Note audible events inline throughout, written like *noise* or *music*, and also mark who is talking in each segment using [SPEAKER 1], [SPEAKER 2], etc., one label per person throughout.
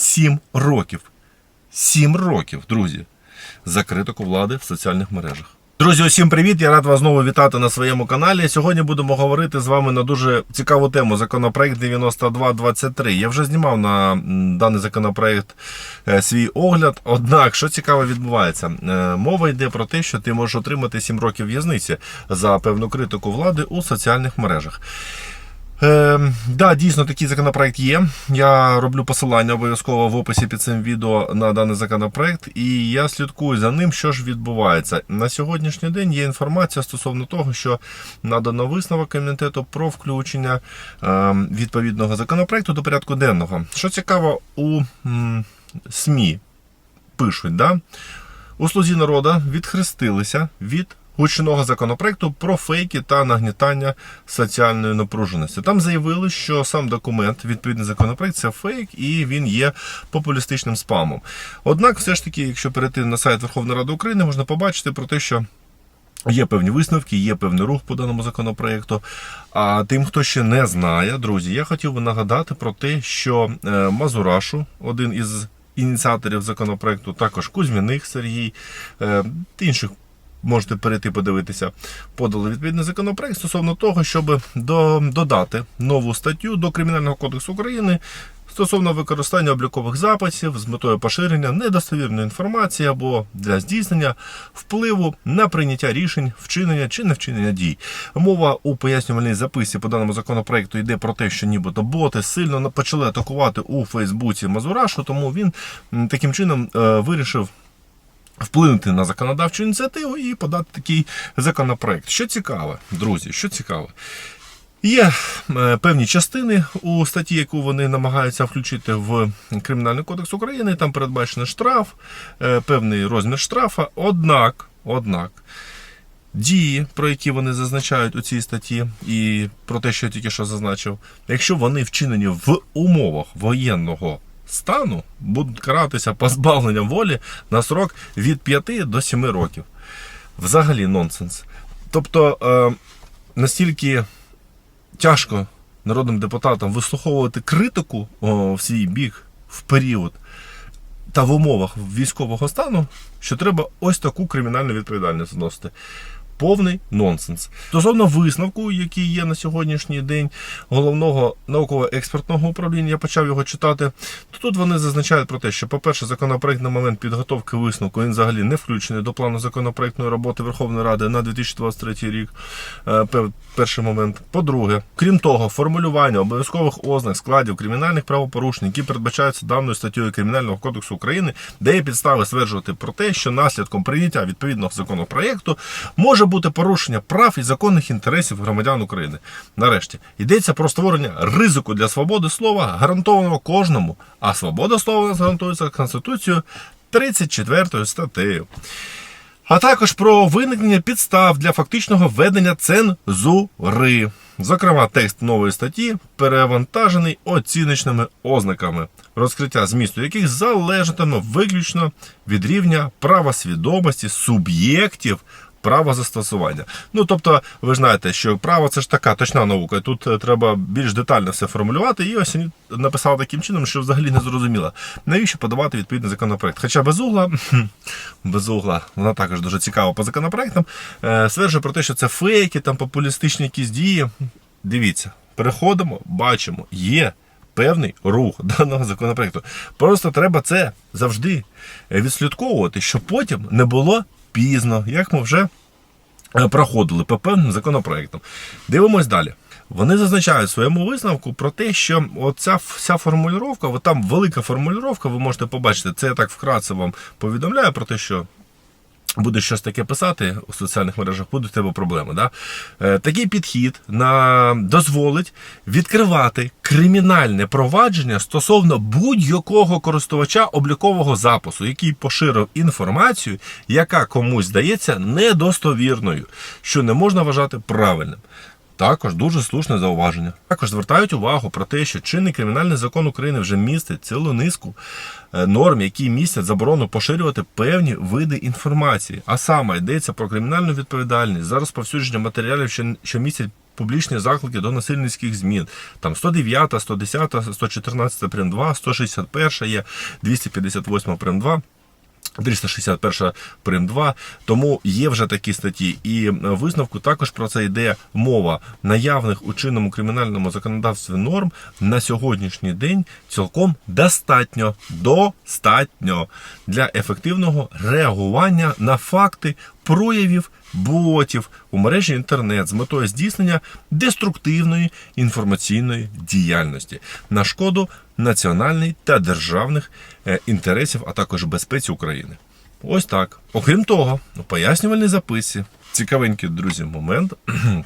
[SPEAKER 1] 7 років. 7 років, друзі, за критику влади в соціальних мережах. Друзі, усім привіт! Я рад вас знову вітати на своєму каналі. Сьогодні будемо говорити з вами на дуже цікаву тему. Законопроект 9223. Я вже знімав на даний законопроект е, свій огляд. Однак, що цікаво відбувається, Е, мова йде про те, що ти можеш отримати 7 років в'язниці за певну критику влади у соціальних мережах. Е, да, дійсно такий законопроект є. Я роблю посилання обов'язково в описі під цим відео на даний законопроект, і я слідкую за ним, що ж відбувається. На сьогоднішній день є інформація стосовно того, що надано висновок комітету про включення е, відповідного законопроекту до порядку денного. Що цікаво, у м, СМІ пишуть, да? у слузі народа відхрестилися від гучного законопроекту про фейки та нагнітання соціальної напруженості. Там заявили, що сам документ, відповідний законопроект, це фейк і він є популістичним спамом. Однак, все ж таки, якщо перейти на сайт Верховної Ради України, можна побачити про те, що. Є певні висновки, є певний рух по даному законопроекту. А тим, хто ще не знає, друзі, я хотів би нагадати про те, що е, Мазурашу, один із ініціаторів законопроекту, також Кузьміних Сергій, е, інших можете перейти подивитися, подали відповідний законопроект стосовно того, щоб до, додати нову статтю до Кримінального кодексу України стосовно використання облікових записів з метою поширення недостовірної інформації або для здійснення впливу на прийняття рішень, вчинення чи невчинення дій. Мова у пояснювальній записі по даному законопроекту йде про те, що нібито боти сильно почали атакувати у Фейсбуці Мазурашу, тому він таким чином е, вирішив вплинути на законодавчу ініціативу і подати такий законопроект. Що цікаве, друзі, що цікаве. Є е, певні частини у статті, яку вони намагаються включити в Кримінальний кодекс України. Там передбачено штраф, е, певний розмір штрафа. Однак, однак, дії, про які вони зазначають у цій статті, і про те, що я тільки що зазначив, якщо вони вчинені в умовах воєнного стану, будуть каратися позбавленням волі на срок від 5 до 7 років. Взагалі нонсенс. Тобто е, настільки тяжко народним депутатам вислуховувати критику о, в свій бік в період та в умовах військового стану, що треба ось таку кримінальну відповідальність вносити. Повний нонсенс. Стосовно висновку, який є на сьогоднішній день головного науково-експертного управління, я почав його читати. То тут вони зазначають про те, що, по-перше, законопроект на момент підготовки висновку він взагалі не включений до плану законопроектної роботи Верховної Ради на 2023 рік. Е, Перший момент. По-друге, крім того, формулювання обов'язкових ознак складів кримінальних правопорушень, які передбачаються даною статтею Кримінального кодексу України, де є підстави стверджувати про те, що наслідком прийняття відповідного законопроекту може бути порушення прав і законних інтересів громадян України. Нарешті йдеться про створення ризику для свободи слова, гарантованого кожному, а свобода слова у нас гарантується Конституцією 34 статтею. А також про виникнення підстав для фактичного введення цензури. Зокрема, текст нової статті перевантажений оціночними ознаками, розкриття змісту яких залежатиме виключно від рівня права свідомості суб'єктів права застосування. Ну тобто, ви знаєте, що право це ж така точна наука. Тут е, треба більш детально все формулювати. І ось вони написали таким чином, що взагалі не зрозуміло, навіщо подавати відповідний законопроект. Хоча без угла, без угла, вона також дуже цікава по законопроектам, е, стверджує про те, що це фейки, там популістичні якісь дії. Дивіться, переходимо, бачимо, є. Певний рух *laughs* даного законопроекту. Просто треба це завжди відслідковувати, щоб потім не було пізно, як ми вже е, проходили по певним законопроектам. Дивимось далі. Вони зазначають в своєму висновку про те, що оця вся формулювання, там велика формулювання, ви можете побачити, це я так вкратце вам повідомляю про те, що будеш щось таке писати у соціальних мережах, будуть в тебе проблеми. Да? Е, Такий підхід на... дозволить відкривати кримінальне провадження стосовно будь-якого користувача облікового запису, який поширив інформацію, яка комусь здається недостовірною, що не можна вважати правильним. Також дуже слушне зауваження. Також звертають увагу про те, що чинний кримінальний закон України вже містить цілу низку е, норм, які містять заборону поширювати певні види інформації. А саме йдеться про кримінальну відповідальність за розповсюдження матеріалів, що, що містять публічні заклики до насильницьких змін. Там 109, 110, 114 прим 2, 161 є, 258 прим 2. 361 прим 2, тому є вже такі статті, і е, висновку також про це йде мова наявних у чинному кримінальному законодавстві норм на сьогоднішній день цілком достатньо достатньо для ефективного реагування на факти проявів ботів у мережі інтернет з метою здійснення деструктивної інформаційної діяльності на шкоду національної та державних е, інтересів, а також безпеці України. Ось так. Окрім того, у пояснювальній записці цікавенький, друзі, момент. *clears throat*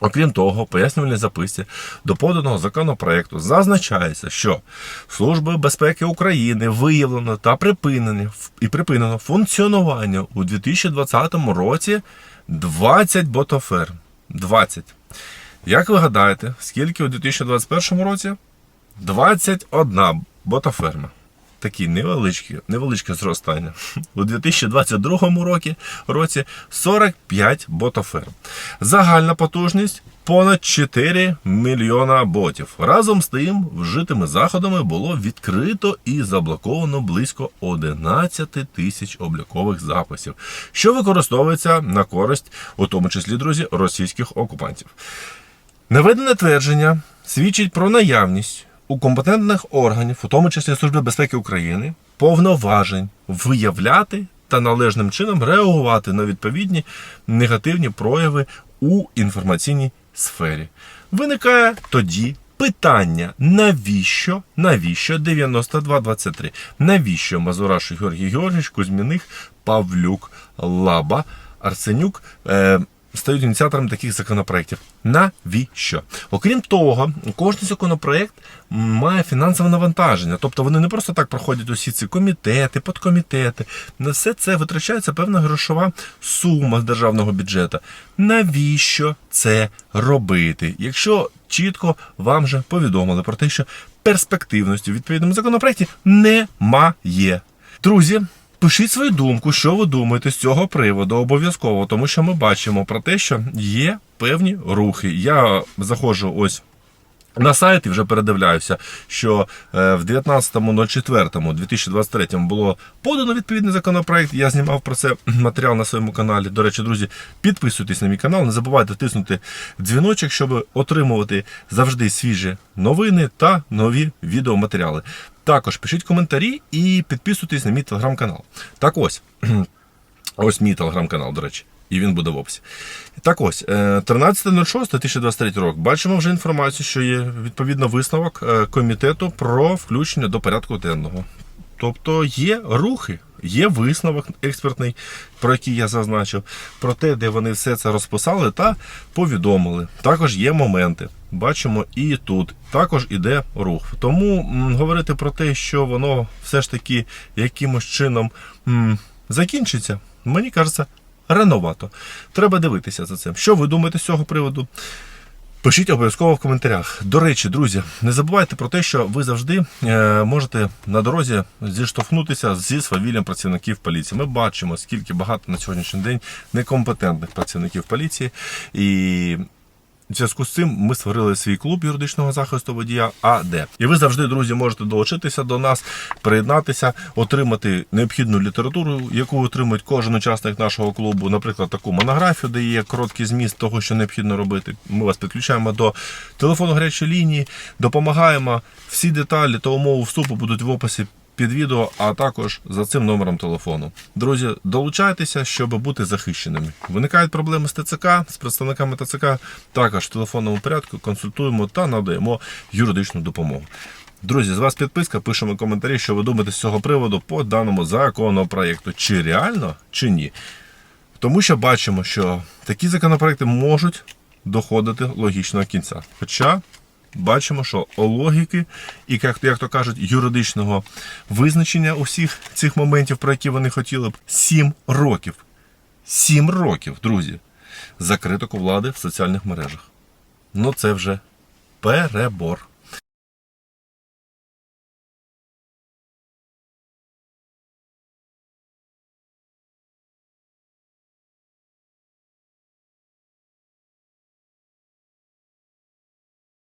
[SPEAKER 1] Окрім того, у пояснювальній записці до поданого законопроекту зазначається, що Службою безпеки України виявлено та припинено і припинено функціонування у 2020 році 20 ботоферм. 20. Як ви гадаєте, скільки у 2021 році? 21 ботоферма. Такі невеличкі, невеличке зростання. *laughs* У 2022 році, році 45 ботоферм. Загальна потужність понад 4 мільйона ботів. Разом з тим, вжитими заходами було відкрито і заблоковано близько 11 тисяч облікових записів, що використовується на користь, у тому числі, друзі, російських окупантів. Наведене твердження свідчить про наявність у компетентних органів, у тому числі Служби безпеки України, повноважень виявляти та належним чином реагувати на відповідні негативні прояви у інформаційній сфері. Виникає тоді питання, навіщо, навіщо 9223? Навіщо Мазурашу Георгій Георгійович, Кузьміних, Павлюк, Лаба, Арсенюк? Е- стають ініціаторами таких законопроєктів. Навіщо? Окрім того, кожен законопроєкт має фінансове навантаження. Тобто вони не просто так проходять усі ці комітети, подкомітети. На все це витрачається певна грошова сума з державного бюджету. Навіщо це робити? Якщо чітко вам же повідомили про те, що перспективності в відповідному законопроєкті немає. Друзі, Пишіть свою думку, що ви думаєте з цього приводу обов'язково, тому що ми бачимо про те, що є певні рухи. Я заходжу ось. На сайт і вже передивляюся, що е, в 19.04.2023 було подано відповідний законопроект. Я знімав про це *clears throat* матеріал на своєму каналі. До речі, друзі, підписуйтесь на мій канал, не забувайте тиснути дзвіночок, щоб отримувати завжди свіжі новини та нові відеоматеріали. Також пишіть коментарі і підписуйтесь на мій телеграм-канал. Так ось, *clears throat* ось мій телеграм-канал, до речі. І він буде в описі. Так ось, 13.06.2023 рок. Бачимо вже інформацію, що є відповідно висновок е, комітету про включення до порядку денного. Тобто є рухи, є висновок експертний, про який я зазначив, про те, де вони все це розписали та повідомили. Також є моменти. Бачимо і тут. Також іде рух. Тому м, говорити про те, що воно все ж таки якимось чином м, закінчиться, мені кажеться, рановато. Треба дивитися за цим. Що ви думаєте з цього приводу? Пишіть обов'язково в коментарях. До речі, друзі, не забувайте про те, що ви завжди е, можете на дорозі зіштовхнутися зі свавіллям працівників поліції. Ми бачимо, скільки багато на сьогоднішній день некомпетентних працівників поліції. І в зв'язку з цим ми створили свій клуб юридичного захисту водія АД. І ви завжди, друзі, можете долучитися до нас, приєднатися, отримати необхідну літературу, яку отримує кожен учасник нашого клубу. Наприклад, таку монографію, де є короткий зміст того, що необхідно робити. Ми вас підключаємо до телефону гарячої лінії, допомагаємо. Всі деталі та умови вступу будуть в описі під відео, а також за цим номером телефону. Друзі, долучайтеся, щоб бути захищеними. Виникають проблеми з ТЦК, з представниками ТЦК. Також в телефонному порядку консультуємо та надаємо юридичну допомогу. Друзі, з вас підписка, пишемо коментарі, що ви думаєте з цього приводу по даному законопроекту. Чи реально, чи ні? Тому що бачимо, що такі законопроекти можуть доходити логічного кінця. Хоча бачимо, що логіки і, як, то кажуть, юридичного визначення усіх цих моментів, про які вони хотіли б, 7 років. 7 років, друзі, за критику влади в соціальних мережах. Ну це вже перебор.